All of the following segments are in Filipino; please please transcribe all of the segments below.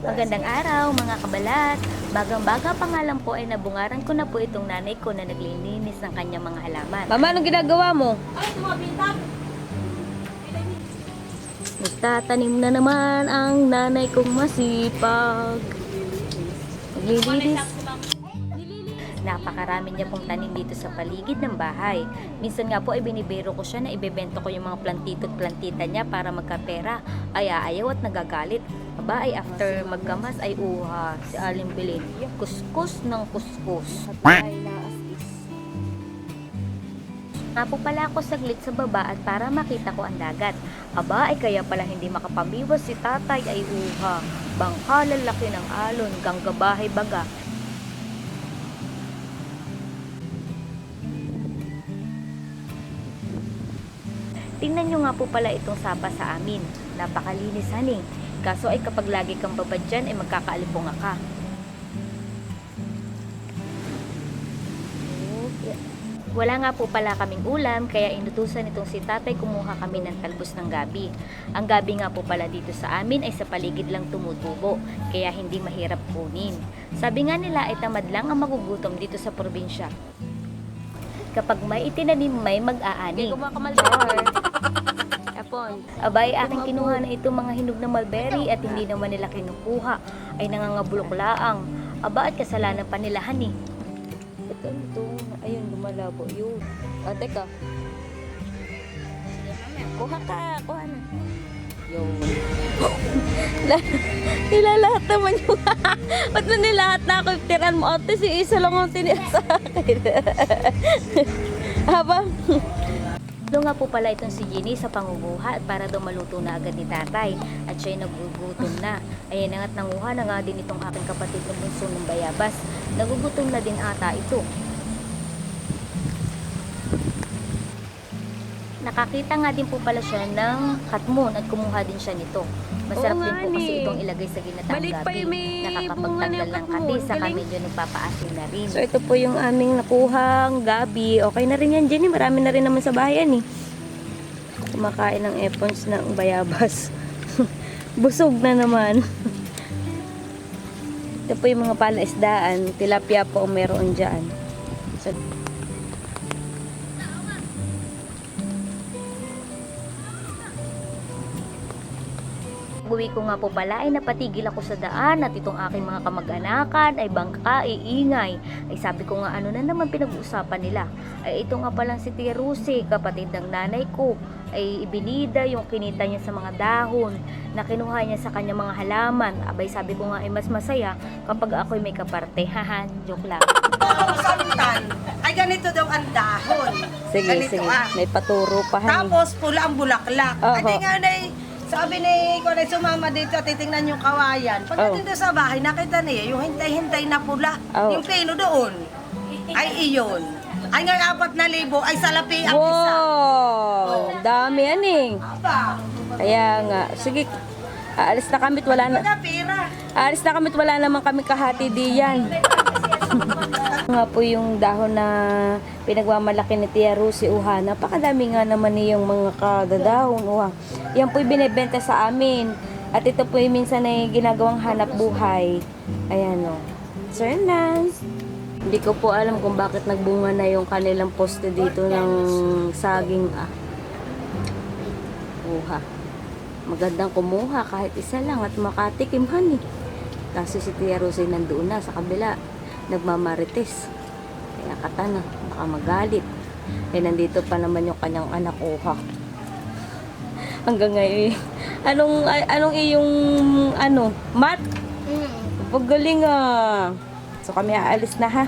Magandang araw mga kabalat. Bagang-baga pa nga lang po ay nabungaran ko na po itong nanay ko na naglilinis ng kanyang mga halaman. Mama, anong ginagawa mo? Nagtatanim na naman ang nanay kong masipag. Naglilinis. Napakarami niya pong tanim dito sa paligid ng bahay. Minsan nga po ay binibiro ko siya na ibebento ko yung mga plantito at plantita niya para magkapera. Ay aayaw at nagagalit. Aba ay after magkamas ay uha si Aling Bilin. Kuskus ng kuskus. Nga po pala ako saglit sa baba at para makita ko ang dagat. Aba ay kaya pala hindi makapamiwas si tatay ay uha. Bangka lalaki ng alon, ganggabahay baga. Tingnan nyo nga po pala itong sapa sa amin. Napakalinis haning. Kaso ay kapag lagi kang babad dyan, ay magkakaalipong ka. Wala nga po pala kaming ulam, kaya inutusan itong si tatay kumuha kami ng talbos ng gabi. Ang gabi nga po pala dito sa amin ay sa paligid lang tumutubo, kaya hindi mahirap kunin. Sabi nga nila ay tamad lang ang magugutom dito sa probinsya. Kapag may itinanim, may mag-aani. Char. Epon. Abay, aking kinuha na itong mga hinog na mulberry at hindi naman nila kinukuha. Ay nangangabulok laang. Aba at kasalanan pa nila hani. Ito, ito. Ayun, lumalabo. Yun. Ah, teka. Kuha ka. Kuha na. Yun. Nilalahat naman yung... Ba't na nilahat na ako? Tiran mo. Ate, si isa lang ang tinira sa akin. Habang... Doon nga po pala itong si Jenny sa pangubuha at para daw maluto na agad ni tatay at siya'y nagugutom na. Ayan na nga't nanguha na nga din itong aking kapatid ng bunso ng bayabas. Nagugutom na din ata ito. Nakakita nga din po pala siya ng katmon at kumuha din siya nito. Masarap Oo din nga po kasi ni. itong ilagay sa ginataang Balik pa gabi. yung may bunga Nakakapagtanggal ng ng katmon. kati saka Galing. medyo nagpapaasim na rin. So, ito po yung aming nakuhang gabi. Okay na rin yan, Jenny. Marami na rin naman sa bayan, eh. Kumakain ng epons ng bayabas. Busog na naman. ito po yung mga palaisdaan. Tilapia po ang meron dyan. So, Uwi ko nga po pala ay napatigil ako sa daan at itong aking mga kamag-anakan ay bangka, iingay. Ay sabi ko nga ano na naman pinag-uusapan nila. Ay ito nga palang si Tia Rusi, kapatid ng nanay ko. Ay ibinida yung kinita niya sa mga dahon na kinuha niya sa kanyang mga halaman. Abay sabi ko nga ay mas masaya kapag ako'y may kaparte. Haha, joke lang. Samtan, ay ganito daw ang dahon. sige, ganito sige. ah. May paturo pa. honey. Tapos pula ang bulaklak. Oho. Ay di nga na sabi ni ko na sumama dito titingnan yung kawayan. Oh. Pagdating doon sa bahay, nakita niya yung hintay-hintay na pula. Oh. Yung pino doon. Ay iyon. Ay nga apat na libo, ay salapi ang isa. Wow! Dami yan, eh. Aba, Kaya nga. Sige, aalis na kami at wala na. mga pira. Alis na kami wala naman kami kahati diyan. nga po yung dahon na pinagmamalaki ni Tia Rusi Uha. Napakadami nga naman niyong mga kadadahon Uha. Yan po binibenta sa amin. At ito po yung minsan ay ginagawang hanap buhay. Ayan o. Sir Nance. Hindi ko po alam kung bakit nagbunga na yung kanilang poste dito ng saging ah. Uha. Magandang kumuha kahit isa lang at makatikim honey. Kaso si Tia Rosie nandoon na sa kabila. Nagmamarites. Kaya katana, baka magalit. Eh nandito pa naman yung kanyang anak uha. Hanggang ngayon. eh. Anong, anong iyong, ano, mat? Pagaling ah. So kami aalis na ha.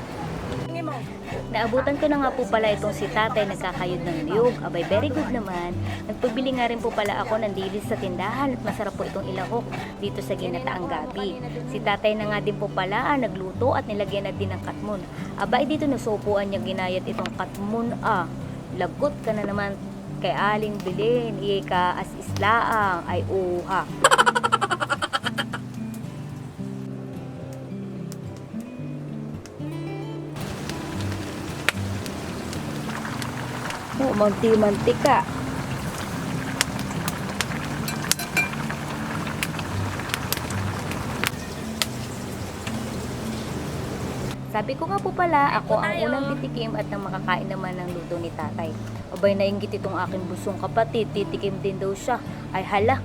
Naabutan ko na nga po pala itong si tatay nagkakayod ng niyog. Abay, very good naman. Nagpabili nga rin po pala ako ng dilis sa tindahan at masarap po itong ilahok dito sa ginataang gabi. Si tatay na nga din po pala ah, nagluto at nilagyan na din ng katmon. Abay, dito nasupuan niya ginayat itong katmon ah. Lagot ka na naman kay Aling Bilin, iye ka as islaang ay uha. Oh, manti-mantika. Sabi ko nga po pala, ako ang unang titikim at nang makakain naman ng luto ni tatay. Abay, nainggit itong aking busong kapatid, titikim din daw siya. Ay hala,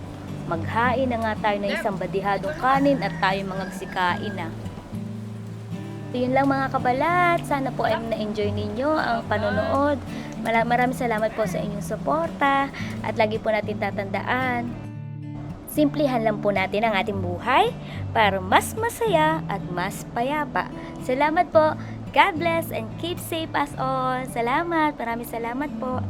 maghain na nga tayo ng isang badihadong kanin at tayo mangagsikain na. So, yun lang mga kabalat. Sana po ay na-enjoy ninyo ang panonood. Maraming salamat po sa inyong suporta at lagi po natin tatandaan. Simplihan lang po natin ang ating buhay para mas masaya at mas payapa. Salamat po. God bless and keep safe as all. Salamat. Maraming salamat po.